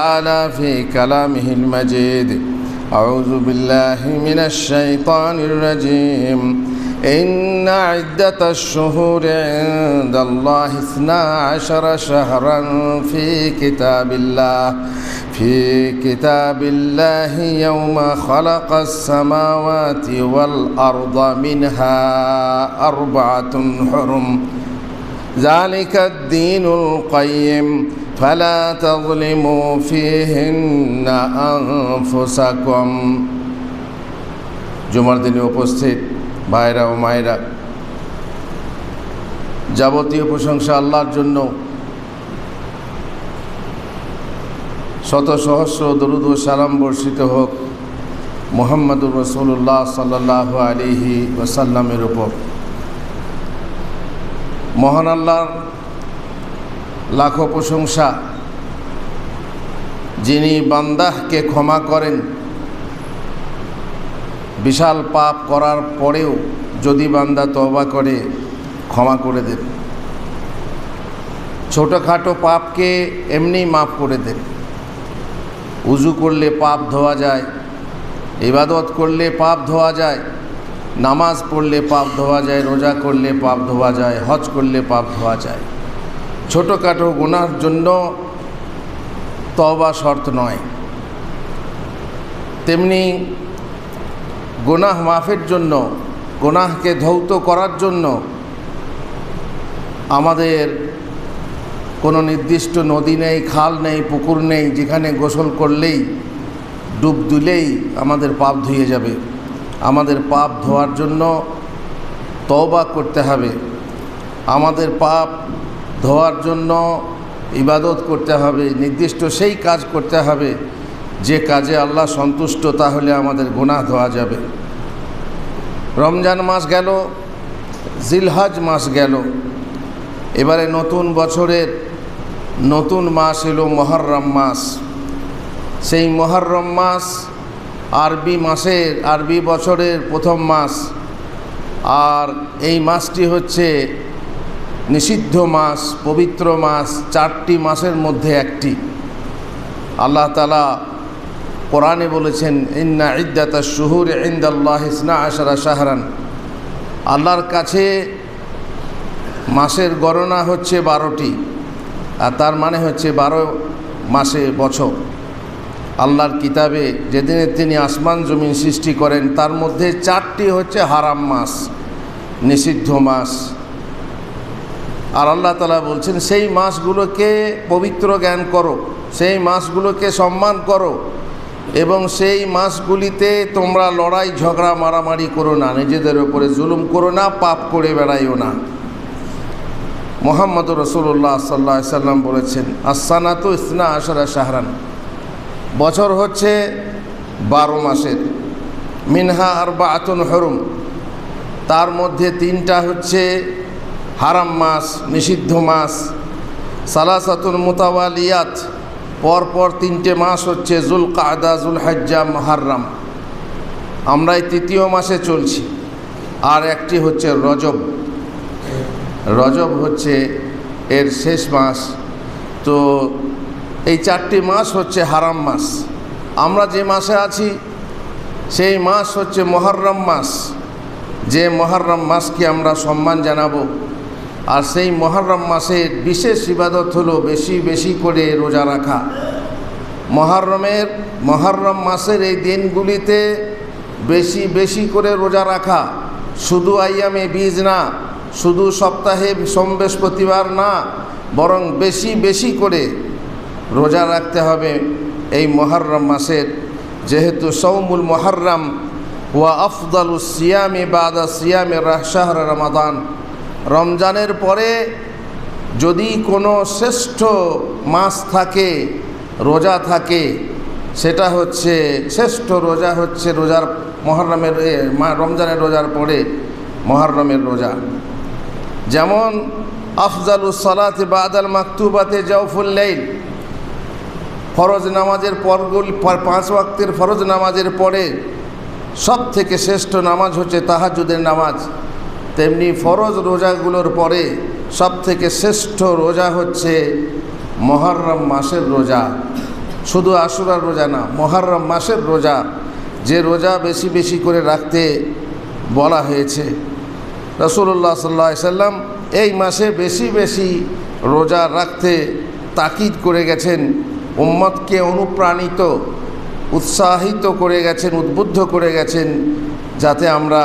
تعالى في كلامه المجيد. أعوذ بالله من الشيطان الرجيم. إن عدة الشهور عند الله اثنا عشر شهرا في كتاب الله. في كتاب الله يوم خلق السماوات والأرض منها أربعة حرم. ذلك الدين القيم. فلا تظلموا فيهن أنفسكم জুমার দিনে উপস্থিত ভাইরা ও মায়েরা যাবতীয় প্রশংসা আল্লাহর জন্য শত সহস্র দরুদ ও সালাম বর্ষিত হোক মোহাম্মদুর রসুল্লাহ সাল্লাহ আলিহি ওসাল্লামের উপর মহান আল্লাহর লাখো প্রশংসা। যিনি বান্দাহকে ক্ষমা করেন, বিশাল পাপ করার পরেও যদি বান্দা তবা করে, ক্ষমা করে দেন। ছোটোখাটো পাপকে এমনি মাফ করে দেন। উজু করলে পাপ ধোয়া যায়, ইবাদত করলে পাপ ধোয়া যায়, নামাজ পড়লে পাপ ধোয়া যায়, রোজা করলে পাপ ধোয়া যায়, হজ করলে পাপ ধোয়া যায়। ছোটোখাটো গুনার জন্য তবা শর্ত নয়। তেমনি গুনাহ মাফের জন্য, গুনাহকে ধৌত করার জন্য আমাদের কোনো নির্দিষ্ট নদী নেই, খাল নেই, পুকুর নেই, যেখানে গোসল করলেই, ডুব দিলেই আমাদের পাপ ধুয়ে যাবে। আমাদের পাপ ধোয়ার জন্য তওবা করতে হবে। আমাদের পাপ ধোয়ার জন্য ইবাদত করতে হবে, নির্দিষ্ট সেই কাজ করতে হবে, যে কাজে আল্লাহ সন্তুষ্ট, তাহলে আমাদের গুনাহ ধোয়া যাবে। রমজান মাস গেল, জিলহাজ মাস গেল, এবারে নতুন বছরের নতুন মাস এলো মহরম মাস। সেই মহরম মাস আরবি মাসের, আরবি বছরের প্রথম মাস। আর এই মাসটি হচ্ছে নিষিদ্ধ মাস, পবিত্র মাস, চারটি মাসের মধ্যে একটি। আল্লাহ তালা কোরআনে বলেছেন, ইন্না ইদ্দাতা শুহুর ইন্দাল্লাহ ইসনা আশারা শাহরান। আল্লাহর কাছে মাসের গণনা হচ্ছে বারোটি, আর তার মানে হচ্ছে বারো মাসে বছর। আল্লাহর কিতাবে যেদিনে তিনি আসমান জমিন সৃষ্টি করেন, তার মধ্যে চারটি হচ্ছে হারাম মাস, নিষিদ্ধ মাস। আর আল্লাহ তালা বলছেন, সেই মাসগুলোকে পবিত্র জ্ঞান করো, সেই মাসগুলোকে সম্মান করো এবং সেই মাসগুলিতে তোমরা লড়াই, ঝগড়া, মারামারি করো না, নিজেদের ওপরে জুলুম করো না, পাপ করে বেড়াইও না। মোহাম্মদ রসুল্লাহ সাল্লা সাল্লাম বলেছেন আসানাত ইসনা আশরা শাহরান। বছর হচ্ছে বারো মাসের। মিনহা আর বা আতন হরুম। তার মধ্যে তিনটা হচ্ছে হারাম মাস নিষিদ্ধ মাস সালাসাতুন মোতাওয়ালিয়াত, পরপর তিনটে মাস হচ্ছে জুল কাদা জুল হাজ্জা মহার্রাম। আমরা এই তৃতীয় মাসে চলছি। আর একটি হচ্ছে রজব। রজব হচ্ছে এর শেষ মাস। তো এই চারটি মাস হচ্ছে হারাম মাস। আমরা যে মাসে আছি, সেই মাস হচ্ছে মহরম মাস। যে মহরম মাসকে আমরা সম্মান জানাব। আর সেই মহরম মাসের বিশেষ ইবাদত হলো বেশি বেশি করে রোজা রাখা। মহরমের, মহরম মাসের এই দিনগুলিতে বেশি বেশি করে রোজা রাখা শুধু আইয়ামে বীজ না, শুধু সপ্তাহে সোম বৃহস্পতিবার না, বরং বেশি বেশি করে রোজা রাখতে হবে এই মহরম মাসের। যেহেতু সৌমুল মহরম ওয়া আফদাল সিয়ামি বাদা সিয়ামে রাহশাহর রমাদান। রমজানের পরে যদি কোনো শ্রেষ্ঠ মাস থাকে, রোজা থাকে, সেটা হচ্ছে, শ্রেষ্ঠ রোজা হচ্ছে রোজার মহরমের রমজানের রোজার পরে মহরমের রোজা। যেমন আফজালুস সালাতে বাদাল মাকতুবাতে জাউফুল্লাইল ফরজ নামাজের পরগুলি পাঁচ ওয়াক্তের ফরজ নামাজের পরে সব থেকে শ্রেষ্ঠ নামাজ হচ্ছে তাহাজুদের নামাজ। তেমনি ফরজ রোজাগুলোর পরে সব থেকে শ্রেষ্ঠ রোজা হচ্ছে মহরম মাসের রোজা। শুধু আশুরার রোজা না, মহারম মাসের রোজা, যে রোজা বেশি বেশি করে রাখতে বলা হয়েছে। রসুল্লাহ সাল্লা সাল্লাম এই মাসে বেশি বেশি রোজা রাখতে তাকিদ করে গেছেন, উম্মতকে অনুপ্রাণিত, উৎসাহিত করে গেছেন, উদ্বুদ্ধ করে গেছেন, যাতে আমরা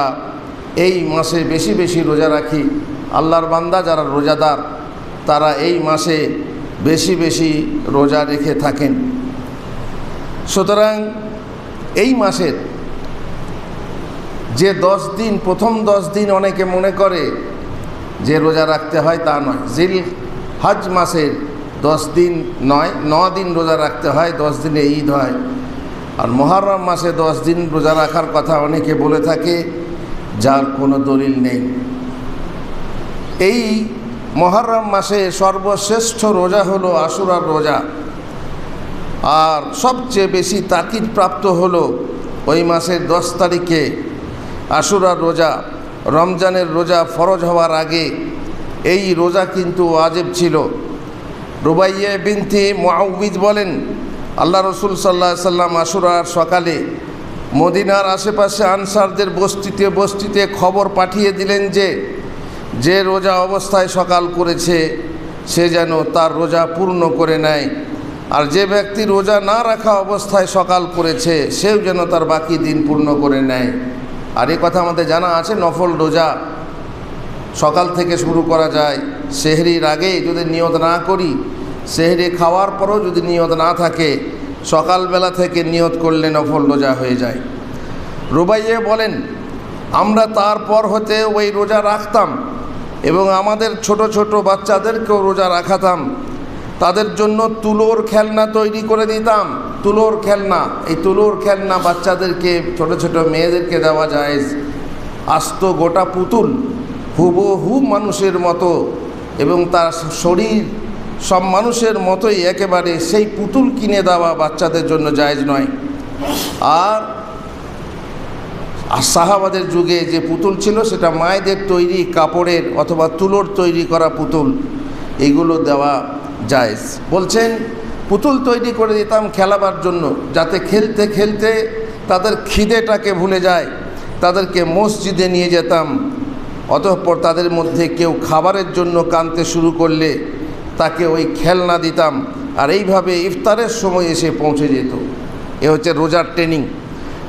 এই মাসে বেশি বেশি রোজা রাখি। আল্লাহর বান্দা যারা রোজাদার, তারা এই মাসে বেশি বেশি রোজা রেখে থাকেন। সুতরাং এই মাসের যে দশ দিন, প্রথম দশ দিন অনেকে মনে করে যে রোজা রাখতে হয় তা নয়। জিল হজ মাসের দশ দিন নয়, ন দিন রোজা রাখতে হয়, দশ দিনে ঈদ হয়। আর মহারম মাসে দশ দিন রোজা রাখার কথা অনেকে বলে থাকে যার কোনো দলিল নেই। এই মহারম মাসে সর্বশ্রেষ্ঠ রোজা হলো আশুরার রোজা। আর সবচেয়ে বেশি তাকিদ প্রাপ্ত হলো ওই মাসের দশ তারিখে আশুরার রোজা। রমজানের রোজা ফরজ হওয়ার আগে এই রোজা কিন্তু ওয়াজেব ছিল। রুবাইয়ে বিনতি মুআউবিদ বলেন, আল্লাহ রসুল সাল্লাহ সাল্লাম আশুরার সকালে মদিনার আশেপাশে আনসারদের বস্তিতে বস্তিতে খবর পাঠিয়ে দিলেন যে যে রোজা অবস্থায় সকাল করেছে, সে যেন তার রোজা পূর্ণ করে নেয়। আর যে ব্যক্তি রোজা না রাখা অবস্থায় সকাল করেছে, সেও যেন তার বাকি দিন পূর্ণ করে নেয়। আর এ কথা আমাদের জানা আছে, নফল রোজা সকাল থেকে শুরু করা যায়। সেহরির আগে যদি নিয়ত না করি, সেহরি খাওয়ার পরও যদি নিয়ত না থাকে সকালবেলা থেকে নিয়ত করলে নফল রোজা হয়ে যায়। রুবাইয়ে বলেন, আমরা তারপর হতে ওই রোজা রাখতাম এবং আমাদের ছোট ছোট বাচ্চাদেরকেও রোজা রাখাতাম। তাদের জন্য তুলোর খেলনা তৈরি করে দিতাম। তুলোর খেলনা, এই তুলোর খেলনা বাচ্চাদেরকে, ছোট ছোট মেয়েদেরকে দেওয়া যায় আস্ত গোটা পুতুল হুবহু মানুষের মতো এবং তার শরীর সব মানুষের মতোই একেবারে সেই পুতুল কিনে দেওয়া বাচ্চাদের জন্য জায়জ নয়। আর সাহাবাদের যুগে যে পুতুল ছিল, সেটা মায়েদের তৈরি কাপড়ের অথবা তুলোর তৈরি করা পুতুল, এগুলো দেওয়া জায়েজ। বলছেন, পুতুল তৈরি করে দিতাম খেলাবার জন্য, যাতে খেলতে খেলতে তাদের খিদেটাকে ভুলে যায়, তাদেরকে মসজিদে নিয়ে যেতাম, অতঃপর তাদের মধ্যে কেউ খাবারের জন্য কানতে শুরু করলে তাকে ওই খেলনা দিতাম। আর এইভাবে ইফতারের সময় এসে পৌঁছে যেত। এ হচ্ছে রোজার ট্রেনিং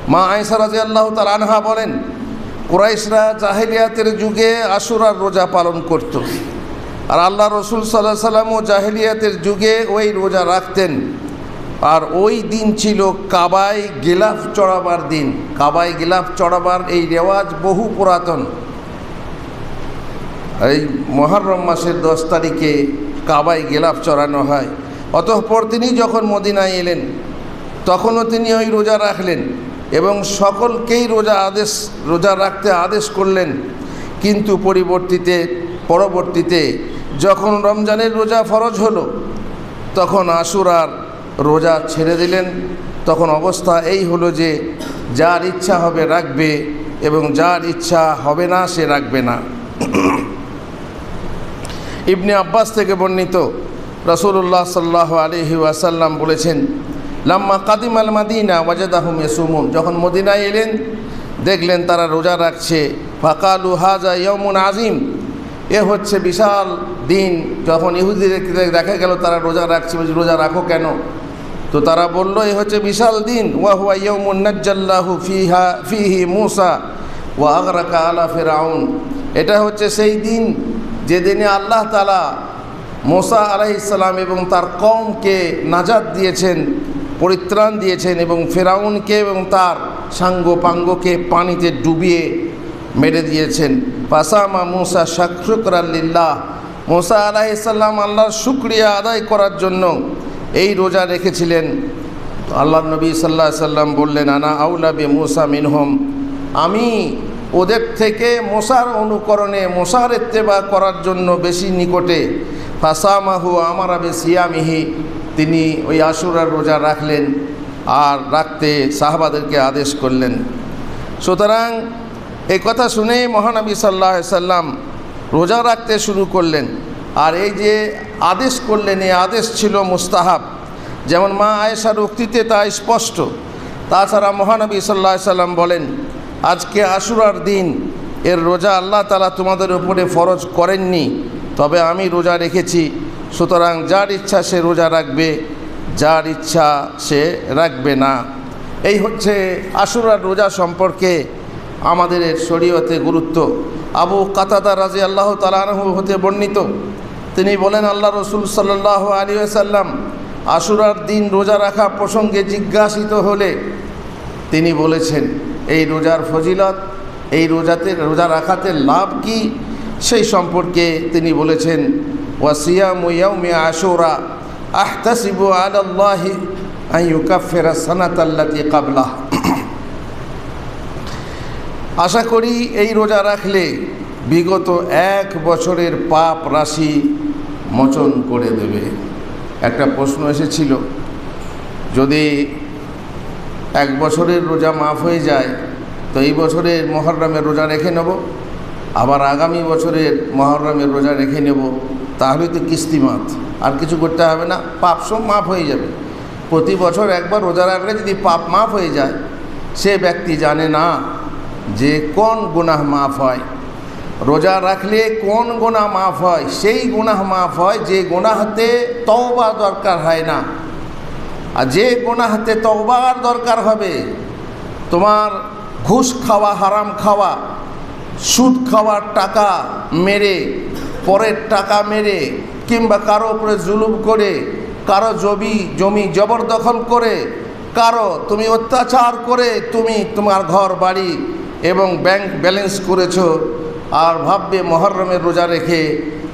মা আয়সা রাজি আল্লাহ তার আনহা বলেন, কুরাইশরা জাহেলিয়াতের যুগে আশুরার রোজা পালন করত। আর আল্লাহ রসুল সাল্লাহ সাল্লামও জাহেলিয়াতের যুগে ওই রোজা রাখতেন। আর ওই দিন ছিল কাবায় গিলাফ চড়াবার দিন। কাবায় গিলাফ চড়াবার এই রেওয়াজ বহু পুরাতন। এই মহরম মাসের দশ তারিখে কাবায় গেলাফ চড়ানো হয়। অতঃপর তিনি যখন মদিনায় এলেন, তখনও তিনি ওই রোজা রাখলেন এবং সকলকেই রোজা আদেশ, রোজা রাখতে আদেশ করলেন। কিন্তু পরিবর্তিতে, পরবর্তীতে যখন রমজানের রোজা ফরজ হলো, তখন আশুরার রোজা ছেড়ে দিলেন। তখন অবস্থা এই হলো যে, যার ইচ্ছা হবে রাখবে এবং যার ইচ্ছা হবে না সে রাখবে না। ইবনে আব্বাস থেকে বর্ণিত রসুল্লাহ সাল্লাহ আলহি ওয়াসাল্লাম বলেছেন, লাম্মা কাদিম আল মাদিনা ওয়াজাদাহুম ইয়াসুমুন। যখন মদিনায় এলেন, দেখলেন তারা রোজা রাখছে। ফাকালু হাজা ইয়মুন আজিম এ হচ্ছে বিশাল দিন। যখন ইহুদিদেরকে দেখা গেল, তারা রোজা রাখছে। রোজা রাখো কেন? তো তারা বলল, এ হচ্ছে বিশাল দিন। ওয়াহুয়া ইয়মুন নাজ্জাল্লাহু ফিহা, ফিহি মুসা ওয়া আগরাকা আলা ফেরাউন। এটা হচ্ছে সেই দিন যেদিনে আল্লাহ তালা মোসা আলাইসাল্লাম এবং তার কমকে নাজাদ দিয়েছেন, পরিত্রাণ দিয়েছেন এবং ফেরাউনকে এবং তার সাঙ্গ পাঙ্গকে পানিতে ডুবিয়ে মেরে দিয়েছেন। পাসামা মুসা শাকরুকরাল্লিল্লাহ মোসা আলাইসাল্লাম আল্লাহর শুক্রিয়া আদায় করার জন্য এই রোজা রেখেছিলেন। আল্লাহ নবী সাল্লাহ সাল্লাম বললেন, আনা আউলা বে মুসা মিনহম। আমি ওদের থেকে মশার অনুকরণে মশার এত্তেবা করার জন্য বেশি নিকটে। ফাসামাহু আমার আবে সিয়ামিহি তিনি ওই আশুরার রোজা রাখলেন আর রাখতে সাহাবাদেরকে আদেশ করলেন। সুতরাং এই কথা শুনেই মহানবী সাল্লাহ সাল্লাম রোজা রাখতে শুরু করলেন। আর এই যে আদেশ করলেন, এই আদেশ ছিল মুস্তাহাব। যেমন মা আয়েশার উক্তিতে তা স্পষ্ট। তাছাড়া মহানবী সাল্লাহ সাল্লাম বলেন আজকে আশুরার দিন, এর রোজা আল্লাহ তালা তোমাদের উপরে ফরজ করেননি, তবে আমি রোজা রেখেছি। সুতরাং যার ইচ্ছা সে রোজা রাখবে, যার ইচ্ছা সে রাখবে না। এই হচ্ছে আশুরার রোজা সম্পর্কে আমাদের শরীয়তে গুরুত্ব। আবু কাতাদা রাজি আল্লাহ তালাহ হতে বর্ণিত, তিনি বলেন, আল্লাহ রসুল সাল্লাহ আলী সাল্লাম আশুরার দিন রোজা রাখা প্রসঙ্গে জিজ্ঞাসিত হলে তিনি বলেছেন এই রোজার ফজিলত, এই রোজাতে, রোজা রাখাতে লাভ কি? সেই সম্পর্কে তিনি বলেছেন আইয়ুকাফেরা সানাতাল্লাতি কাবলাহ। আশা করি এই রোজা রাখলে বিগত এক বছরের পাপ রাশি মোচন করে দেবে। একটা প্রশ্ন এসেছিল, যদি এক বছরের রোজা মাফ হয়ে যায়, তো এই বছরের মহরমের রোজা রেখে নেব। আবার আগামী বছরের মহরমের রোজা রেখে নেব। তাহলে তো কিস্তি কিস্তিমাত আর কিছু করতে হবে না, পাপ সব মাফ হয়ে যাবে। প্রতি বছর একবার রোজা রাখলে যদি পাপ মাফ হয়ে যায়, সে ব্যক্তি জানে না যে কোন গুনাহ মাফ হয়। রোজা রাখলে কোন গুনাহ মাফ হয়? সেই গুনাহ মাফ হয় যে গুনাহতে তওবা দরকার হয় না। আর যে গুনাহতে তওবার দরকার হবে, তোমার ঘুষ খাওয়া, হারাম খাওয়া, সুদ খাওয়ার টাকা মেরে, পরের টাকা মেরে, কিংবা কারও উপরে জুলুম করে, কারও জমি জমি জবরদখল করে, কারও তুমি অত্যাচার করে, তুমি তোমার ঘর, বাড়ি এবং ব্যাংক ব্যালেন্স করেছ, আর ভাববে মহরমের রোজা রেখে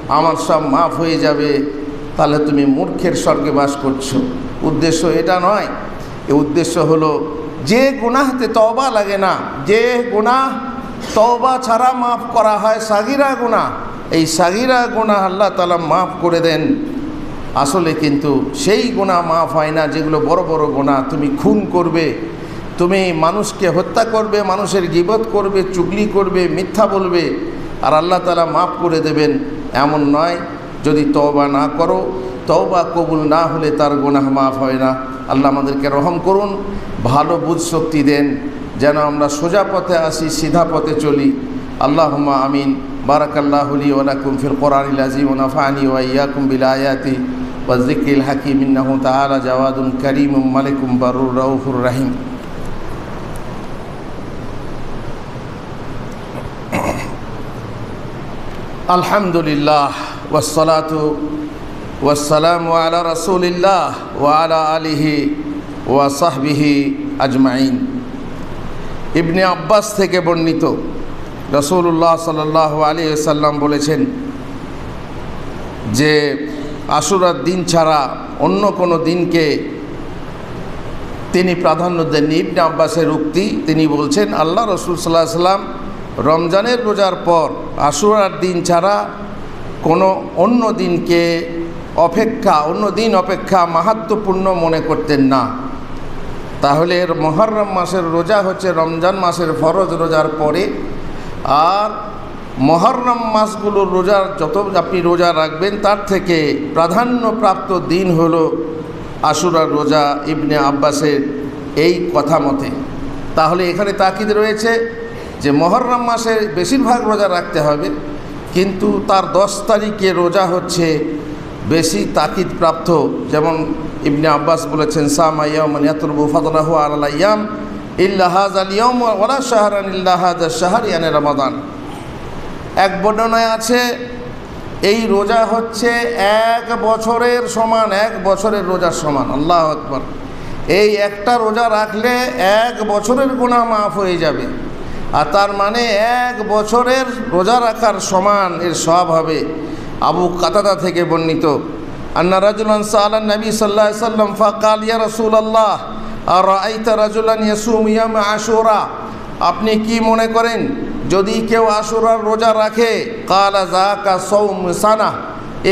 আমার সব মাফ হয়ে যাবে, তাহলে তুমি মূর্খের স্বর্গে বাস করছ। উদ্দেশ্য এটা নয়। এ উদ্দেশ্য হলো, যে গুনাহতে তওবা লাগে না, যে গুনাহ তওবা ছাড়া মাফ করা হয়, সাগিরা গুনাহ, এই সাগিরা গুনাহ আল্লাহ তালা মাফ করে দেন। আসলে কিন্তু সেই গুণা মাফ হয় না, যেগুলো বড় বড় গোনা তুমি খুন করবে, তুমি মানুষকে হত্যা করবে, মানুষের গিবত করবে, চুগলি করবে, মিথ্যা বলবে, আর আল্লাহ তালা মাফ করে দেবেন। এমন নয়, যদি তওবা না করো তওবা কবুল না হলে তার গোনাহ মাফ হয় না। আল্লাহ আমাদেরকে রহম করুন, ভালো বুধ শক্তি দেন, যেন আমরা সোজা পথে আসি, সিধা পথে চলি। আল্লাহমা আমিন। বারাকাল্লাহলি ওলাকুম কুমফির কোরআন আজিম ওনাফানি ওয়াইয়া বিল আয়াতি ওয়াজিকিল হাকিম। ইন্নাহু তাআলা জাওয়াদুন করিম মালিকুম বারুর রাউফুর রাহিম। আলহামদুলিল্লাহ ওয়াসসালাতু ওয়াসালাম আলা রসুলিল্লাহ ওয়ালা আলিহি ওয়াসাহবিহি আজমাইন। ইবনে আব্বাস থেকে বর্ণিত রসুল্লাহ সাল আলী সাল্লাম বলেছেন যে আশুরার দিন ছাড়া অন্য কোনো দিনকে তিনি প্রাধান্য দেননি। ইবনে আব্বাসের উক্তি তিনি বলছেন, আল্লাহ রসুল সাল্লাহ সাল্লাম রমজানের রোজার পর আশুরার দিন ছাড়া কোনো অন্য দিনকে অপেক্ষা, অন্য দিন অপেক্ষা মাহাত্মপূর্ণ মনে করতেন না। তাহলে এর মহরম মাসের রোজা হচ্ছে রমজান মাসের ফরজ রোজার পরে। আর মহরম মাসগুলোর রোজার যত আপনি রোজা রাখবেন, তার থেকে প্রাধান্যপ্রাপ্ত দিন হলো আশুরার রোজা ইবনে আব্বাসের এই কথা মতে। তাহলে এখানে তাকিদ রয়েছে যে মহরম মাসে বেশিরভাগ রোজা রাখতে হবে, কিন্তু তার দশ তারিখে রোজা হচ্ছে বেশি তাকিদ প্রাপ্ত, যেমন ইবনে আব্বাস বলেছেন সামাইয়াম আলাইয়াম ইল্লাহাজ রমাদান। এক বর্ণনায় আছে, এই রোজা হচ্ছে এক বছরের সমান, এক বছরের রোজার সমান। আল্লাহ আকবর। এই একটা রোজা রাখলে এক বছরের গুণা মাফ হয়ে যাবে। আর তার মানে এক বছরের রোজা রাখার সমান এর সব হবে। আবু কাতাদা থেকে বর্ণিত, আন্না রাজুলান সাল্লান নবী সাল্লাহ সাল্লাম ফাকাল, ইয়া রসুল আল্লাহ আর আইতা রাজুলান ইয়াসুম ইয়াম আশুরা? আপনি কি মনে করেন, যদি কেউ আশুরার রোজা রাখে, কালা জাকা সৌম সানা,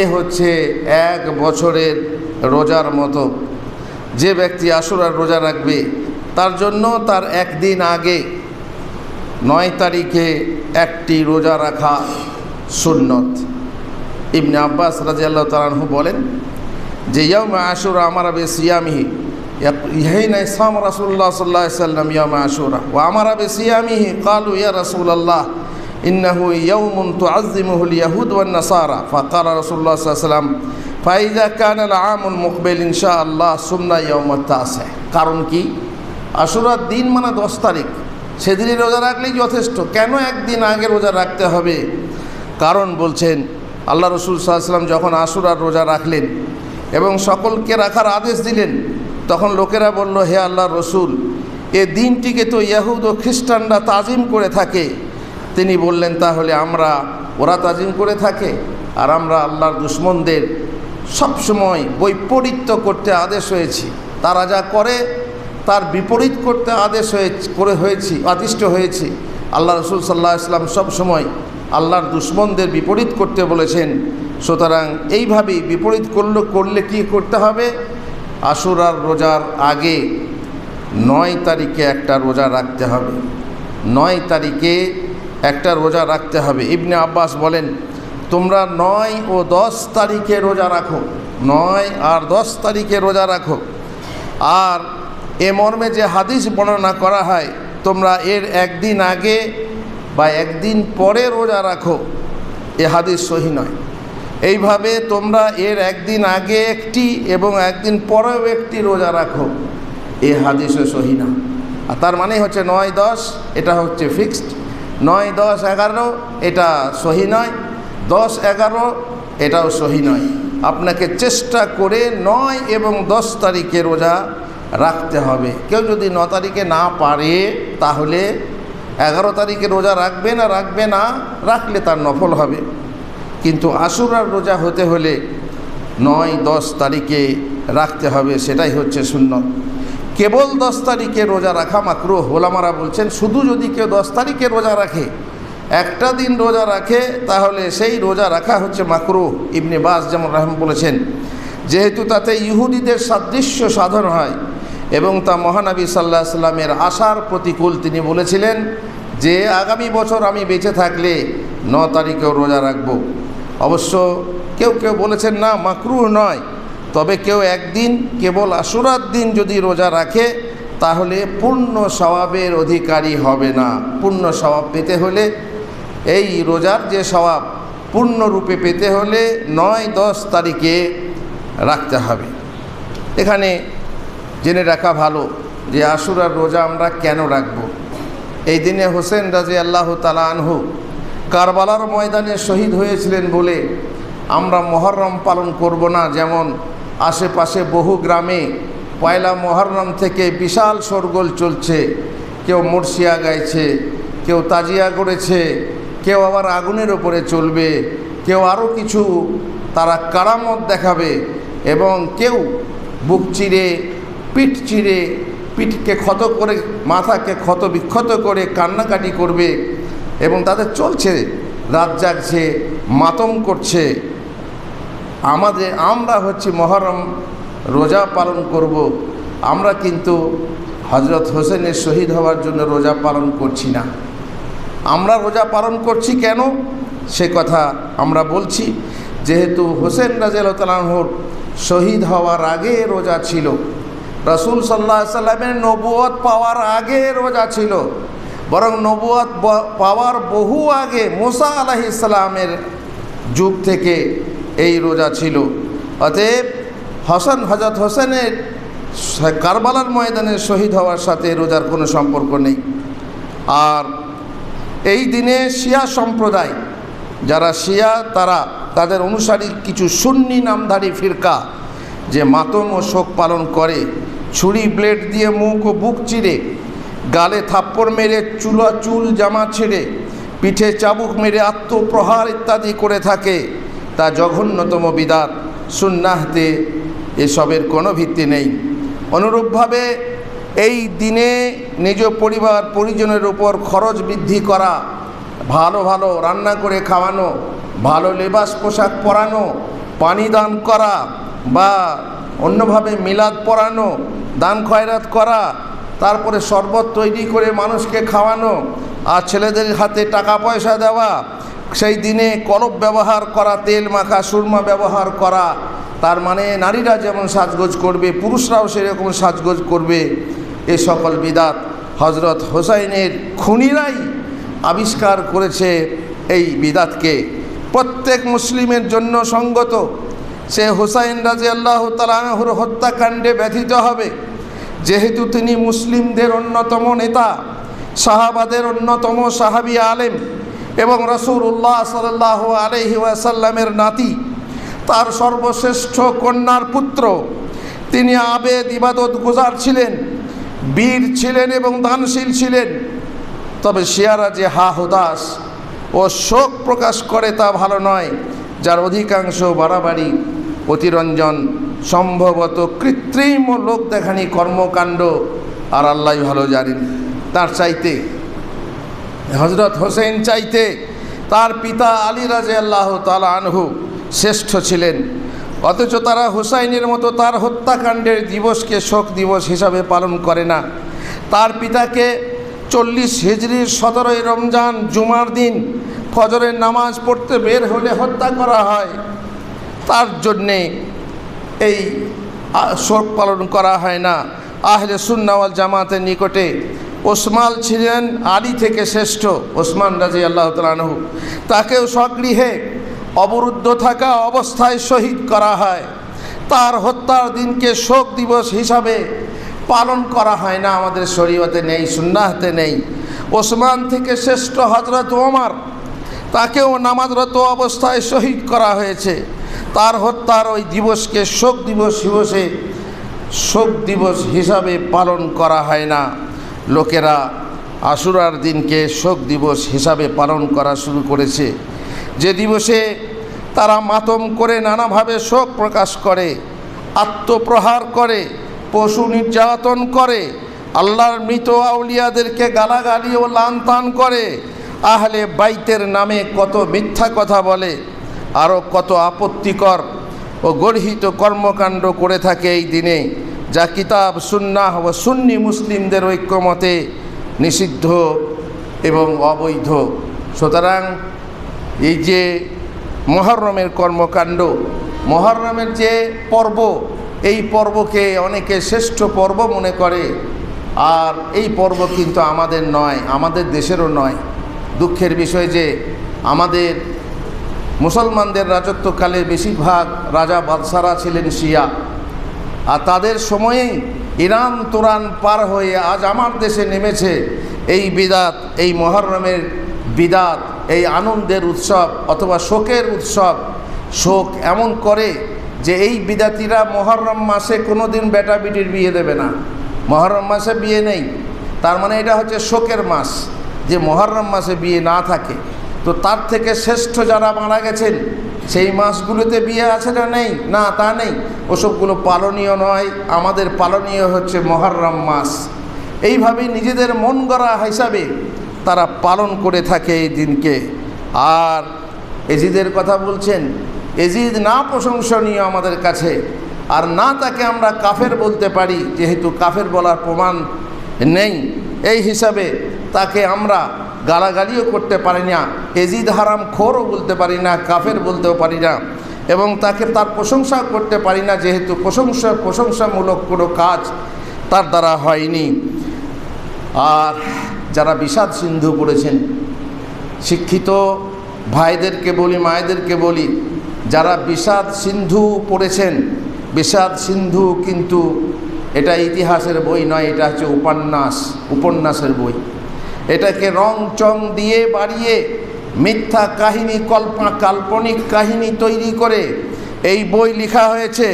এ হচ্ছে এক বছরের রোজার মতো। যে ব্যক্তি আশুরার রোজা রাখবে, তার জন্য তার একদিন আগে নয় তারিখে একটি রোজা রাখা সুন্নত। ইবনে আব্বাস রাজি আল্লাহ তালাহু বলেন যে ইয়ম আশুরা আমার আবে সিয়ামিহি ইহাই নাই সাম রাসুল্লাহ সাল্লাহ সাল্লাম ইয়ম আশুরা। ও আমার আবে সিয়ামিহি কালু ইয়া রসুল আল্লাহ ইন্নাহু ইয়ৌমুন তো আজিমুল ইয়াহুদ ওয়ান নাসারা। ফাকার রসুল্লাহ সাল্লাম, ফাইজা কানাল আমুল মুকবেল ইনশা আল্লাহ সুমনা ইয়মত আছে কারণ কি? আশুরার দিন মানে দশ তারিখ। সেদিনই রোজা রাখলেই যথেষ্ট। কেন একদিন আগে রোজা রাখতে হবে? কারণ বলছেন আল্লাহ রসুল সাল্লাম যখন আশুরার রোজা রাখলেন এবং সকলকে রাখার আদেশ দিলেন, তখন লোকেরা বলল, হে আল্লাহ রসুল, এ দিনটিকে তো ইয়াহুদ ও খ্রিস্টানরা তাজিম করে থাকে। তিনি বললেন, তাহলে আমরা, ওরা তাজিম করে থাকে আর আমরা আল্লাহর দুশ্মনদের সবসময় বৈপরীত্য করতে আদেশ হয়েছি। তারা যা করে, তার বিপরীত করতে আদেশ হয়ে, করে হয়েছি, আদিষ্ট হয়েছি। আল্লাহ রসুল সাল্লাহ ইসলাম সবসময় আল্লাহর দুশ্মনদের বিপরীত করতে বলেছেন। সুতরাং এইভাবেই বিপরীত করলে করলে কি করতে হবে? আশুরার রোজার আগে নয় তারিখে একটা রোজা রাখতে হবে। নয় তারিখে একটা রোজা রাখতে হবে। ইবনে আব্বাস বলেন, তোমরা নয় ও দশ তারিখে রোজা রাখো। নয় আর দশ তারিখে রোজা রাখো। আর এ মর্মে যে হাদিস বর্ণনা করা হয়, তোমরা এর একদিন আগে বা একদিন পরে রোজা রাখো, এ হাদিস সহি নয়। এইভাবে তোমরা এর একদিন আগে একটি এবং একদিন পরেও একটি রোজা রাখো, এ হাদিসও সহি না। আর তার মানে হচ্ছে নয় দশ, এটা হচ্ছে ফিক্সড। নয় দশ এগারো, এটা সহি নয়। দশ এগারো, এটাও সহি নয়। আপনাকে চেষ্টা করে নয় এবং দশ তারিখে রোজা রাখতে হবে। কেউ যদি ন তারিখে না পারে, তাহলে এগারো তারিখে রোজা রাখবে না রাখবে না, রাখলে তার নফল হবে। কিন্তু আশুরার রোজা হতে হলে নয়, দশ তারিখে রাখতে হবে, সেটাই হচ্ছে শূন্য কেবল দশ তারিখে রোজা রাখা মাত্র হোলামারা বলছেন, শুধু যদি কেউ দশ তারিখে রোজা রাখে, একটা দিন রোজা রাখে, তাহলে সেই রোজা রাখা হচ্ছে মাকরু। ইবনে বাস যেমন রাহম বলেছেন, যেহেতু তাতে ইহুদিদের সাদৃশ্য সাধন হয় এবং তা মহানবী সাল্লাহ সাল্লামের আশার প্রতিকূল তিনি বলেছিলেন যে আগামী বছর আমি বেঁচে থাকলে ন তারিখেও রোজা রাখব। অবশ্য কেউ কেউ বলেছেন, না মাকরু নয়। তবে কেউ একদিন, কেবল আশুরার দিন যদি রোজা রাখে, তাহলে পূর্ণ স্বভাবের অধিকারী হবে না। পূর্ণ স্বভাব পেতে হলে, এই রোজার যে স্বভাব, পূর্ণরূপে পেতে হলে নয় দশ তারিখে রাখতে হবে। এখানে জেনে রাখা ভালো যে আশুরার রোজা আমরা কেন রাখব? এই দিনে হোসেন রাজি আল্লাহ তালা আনহু কারবালার ময়দানে শহীদ হয়েছিলেন বলে আমরা মহরম পালন করব না, যেমন আশেপাশে বহু গ্রামে পয়লা মহরম থেকে বিশাল শোরগোল চলছে। কেউ মুর্শিয়া গাইছে, কেউ তাজিয়া করেছে কেউ আবার আগুনের ওপরে চলবে, কেউ আরও কিছু তারা কারামত দেখাবে এবং কেউ বুক চিরে পিঠ চিরে, পিঠকে ক্ষত করে, মাথাকে ক্ষত বিক্ষত করে, কান্নাকাটি করবে এবং তাদের চলছে, রাত জাগছে, মাতম করছে। আমাদের, আমরা হচ্ছে মহরম, রোজা পালন করব। আমরা কিন্তু হজরত হোসেনের শহীদ হওয়ার জন্য রোজা পালন করছি না। আমরা রোজা পালন করছি কেন? সে কথা আমরা বলছি। যেহেতু হোসেন রাজেলতালাহর শহীদ হওয়ার আগে রোজা ছিল। রসুল সাল্লাহ সাল্লামের নবুয়ত পাওয়ার আগে রোজা ছিল। বরং নবুয়ত পাওয়ার বহু আগে মুসা আলাহি ইসলামের যুগ থেকে এই রোজা ছিল। অতএব হসন হজরত হোসেনের কারবালার ময়দানে শহীদ হওয়ার সাথে রোজার কোনো সম্পর্ক নেই। আর এই দিনে শিয়া সম্প্রদায়, যারা শিয়া, তারা তাদের অনুসারী কিছু সুন্নি নামধারী ফিরকা, যে মাতম ও শোক পালন করে ছুরি ব্লেড দিয়ে মুখ ও বুক চিরে, গালে থাপ্পড় মেরে, চুলা চুল জামা ছেড়ে, পিঠে চাবুক মেরে আত্মপ্রহার ইত্যাদি করে থাকে, তা জঘন্যতম বিদাত। সুন্নাহতে এসবের কোনো ভিত্তি নেই। অনুরূপভাবে এই দিনে নিজ পরিবার পরিজনের উপর খরচ বৃদ্ধি করা, ভালো ভালো রান্না করে খাওয়ানো, ভালো লেবাস পোশাক পরানো, পানি দান করা বা অন্যভাবে মিলাদ পরানো দান খয়রাত করা, তারপরে শরবত তৈরি করে মানুষকে খাওয়ানো আর ছেলেদের হাতে টাকা পয়সা দেওয়া, সেই দিনে কলব ব্যবহার করা, তেল মাখা, সুরমা ব্যবহার করা, তার মানে নারীরা যেমন সাজগোজ করবে, পুরুষরাও সেরকম সাজগোজ করবে, এ সকল বিদাত হজরত হোসাইনের খুনিরাই আবিষ্কার করেছে এই বিদাতকে। প্রত্যেক মুসলিমের জন্য সঙ্গত সে হুসাইন রাজি আল্লাহ তালাহুর হত্যাকাণ্ডে ব্যথিত হবে। যেহেতু তিনি মুসলিমদের অন্যতম নেতা, সাহাবাদের অন্যতম সাহাবি আলেম এবং রসুল্লাহ সাল্লাহ আলহি ওয়াসাল্লামের নাতি, তার সর্বশ্রেষ্ঠ কন্যার পুত্র। তিনি আবেদ ইবাদত গুজার ছিলেন, বীর ছিলেন এবং দানশীল ছিলেন। তবে শিয়ারা যে হা হতাশ ও শোক প্রকাশ করে তা ভালো নয়, যার অধিকাংশ বাড়াবাড়ি অতিরঞ্জন, সম্ভবত কৃত্রিম লোক দেখানি কর্মকাণ্ড, আর আল্লাহ ভালো জানেন। তার চাইতে হজরত হোসেন চাইতে, তার পিতা আলী রাজে আল্লাহ তালা আনহু শ্রেষ্ঠ ছিলেন। অথচ তারা হুসাইনের মতো তার হত্যাকাণ্ডের দিবসকে শোক দিবস হিসাবে পালন করে না। তার পিতাকে চল্লিশ হিজড়ির সতেরোই রমজান জুমার দিন ফজরের নামাজ পড়তে বের হলে হত্যা করা হয়। তার জন্যে এই শোক পালন করা হয় না। আহলে সুন্নাওয়াল জামাতের নিকটে ওসমান ছিলেন আলী থেকে শ্রেষ্ঠ, ওসমান রাজি আল্লাহ তালু তাকেও স্বগৃহে অবরুদ্ধ থাকা অবস্থায় শহীদ করা হয়। তার হত্যার দিনকে শোক দিবস হিসাবে পালন করা হয় না। আমাদের শরীয়তে নেই, সুন্নাহতে নেই। ওসমান থেকে শ্রেষ্ঠ হজরত ওমার, তাকেও নামাজরত অবস্থায় শহীদ করা হয়েছে। তার হত্যার ওই দিবসকে শোক দিবস হিসেবে, শোক দিবস হিসাবে পালন করা হয় না। লোকেরা আশুরার দিনকে শোক দিবস হিসাবে পালন করা শুরু করেছে। যে দিবসে তারা মাতম করে নানাভাবে শোক প্রকাশ করে, আত্মপ্রহার করে, পশু নির্যাতন করে, আল্লাহর মৃত আউলিয়াদেরকে গালাগালি ও লানতান করে, আহলে বাইতের নামে কত মিথ্যা কথা বলে আরও কত আপত্তিকর ও গর্হিত কর্মকাণ্ড করে থাকে এই দিনে, যা কিতাব, সুন্নাহ ও সুন্নি মুসলিমদের ঐক্যমতে নিষিদ্ধ এবং অবৈধ। সুতরাং এই যে মহরমের কর্মকাণ্ড, মহরমের যে পর্ব, এই পর্বকে অনেকে শ্রেষ্ঠ পর্ব মনে করে। আর এই পর্ব কিন্তু আমাদের নয়, আমাদের দেশেরও নয়। দুঃখের বিষয় যে আমাদের মুসলমানদের রাজত্বকালে বেশিরভাগ রাজা বাদশারা ছিলেন শিয়া। আর তাদের সময়েই ইরান তুরান পার হয়ে আজ আমার দেশে নেমেছে এই বিদাত, এই মহরমের বিদাত, এই আনন্দের উৎসব অথবা শোকের উৎসব। শোক এমন করে যে এই বিদাতিরা মহরম মাসে কোনো দিন বেটা বিটির বিয়ে দেবে না। মহরম মাসে বিয়ে নেই। তার মানে এটা হচ্ছে শোকের মাস, যে মহরম মাসে বিয়ে না থাকে। তো তার থেকে শ্রেষ্ঠ যারা মারা গেছেন, সেই মাসগুলোতে বিয়ে আছে না নেই? না, তা নেই। ওসবগুলো পালনীয় নয়। আমাদের পালনীয় হচ্ছে মহরম মাস। এইভাবে নিজেদের মন গড়া হিসাবে তারা পালন করে থাকে এই দিনকে। আর এজিদের কথা বলছেন, এজিদ না প্রশংসনীয় আমাদের কাছে, আর না তাকে আমরা কাফের বলতে পারি, যেহেতু কাফের বলার প্রমাণ নেই। এই হিসাবে তাকে আমরা গালাগালিও করতে পারি না, এজিদ হারাম খোরও বলতে পারি না, কাফের বলতেও পারি না এবং তাকে তার প্রশংসা করতে পারি না, যেহেতু প্রশংসা, প্রশংসামূলক কোনো কাজ তার দ্বারা হয়নি। আর যারা বিষাদ সিন্ধু পড়েছেন, শিক্ষিত ভাইদেরকে বলি, মায়েদেরকে বলি, যারা বিষাদ সিন্ধু পড়েছেন, বিষাদ সিন্ধু কিন্তু এটা ইতিহাসের বই নয়, এটা হচ্ছে উপন্যাস, উপন্যাসের বই। এটাকে রং চং দিয়ে বাড়িয়ে মিথ্যা কাহিনী, কল্পনা, কাল্পনিক কাহিনী তৈরি করে এই বই লেখা হয়েছে।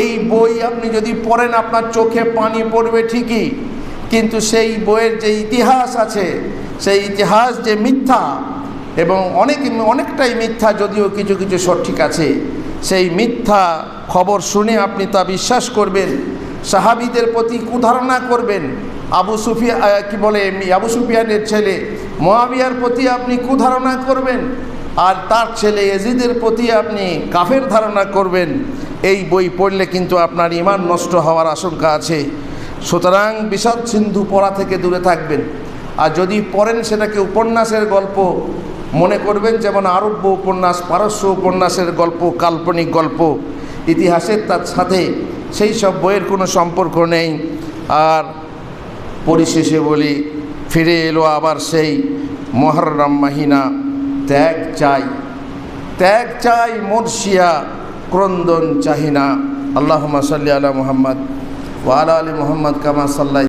এই বই আপনি যদি পড়েন, আপনার চোখে পানি পড়বে ঠিকই, কিন্তু সেই বইয়ের যে ইতিহাস আছে, সেই ইতিহাস যে মিথ্যা এবং অনেক, অনেকটাই মিথ্যা, যদিও কিছু কিছু সঠিক আছে, সেই মিথ্যা খবর শুনে আপনি তা বিশ্বাস করবেন। সাহাবিদের প্রতি কুধারণা করবেন। আবু সুফিয়া কি বলে আবু সুফিয়ানের ছেলে। মহাবিয়ার প্রতি আপনি কুধারণা করবেন আর তার ছেলে এজিদের প্রতি আপনি কাফের ধারণা করবেন। এই বই পড়লে কিন্তু আপনার ইমান নষ্ট হওয়ার আশঙ্কা আছে। সুতরাং বিষাদ সিন্ধু পড়া থেকে দূরে থাকবেন। আর যদি পড়েন সেটাকে উপন্যাসের গল্প। মনে করবেন যেমন আরব্য উপন্যাস, পারস্য উপন্যাসের গল্প, কাল্পনিক গল্প। ইতিহাসের তার সাথে সেই সব বইয়ের কোনো সম্পর্ক নেই। আর পরিশেষে বলি, ফিরে এলো আবার সেই মহরম মাহিনা, ত্যাগ চাই ত্যাগ চাই মর্শিয়া, ক্রন্দন চাহিনা। আল্লাহ সাল্লি আলা মোহাম্মদ ওয়ালা আলী মোহাম্মদ কামা সাল্লাহ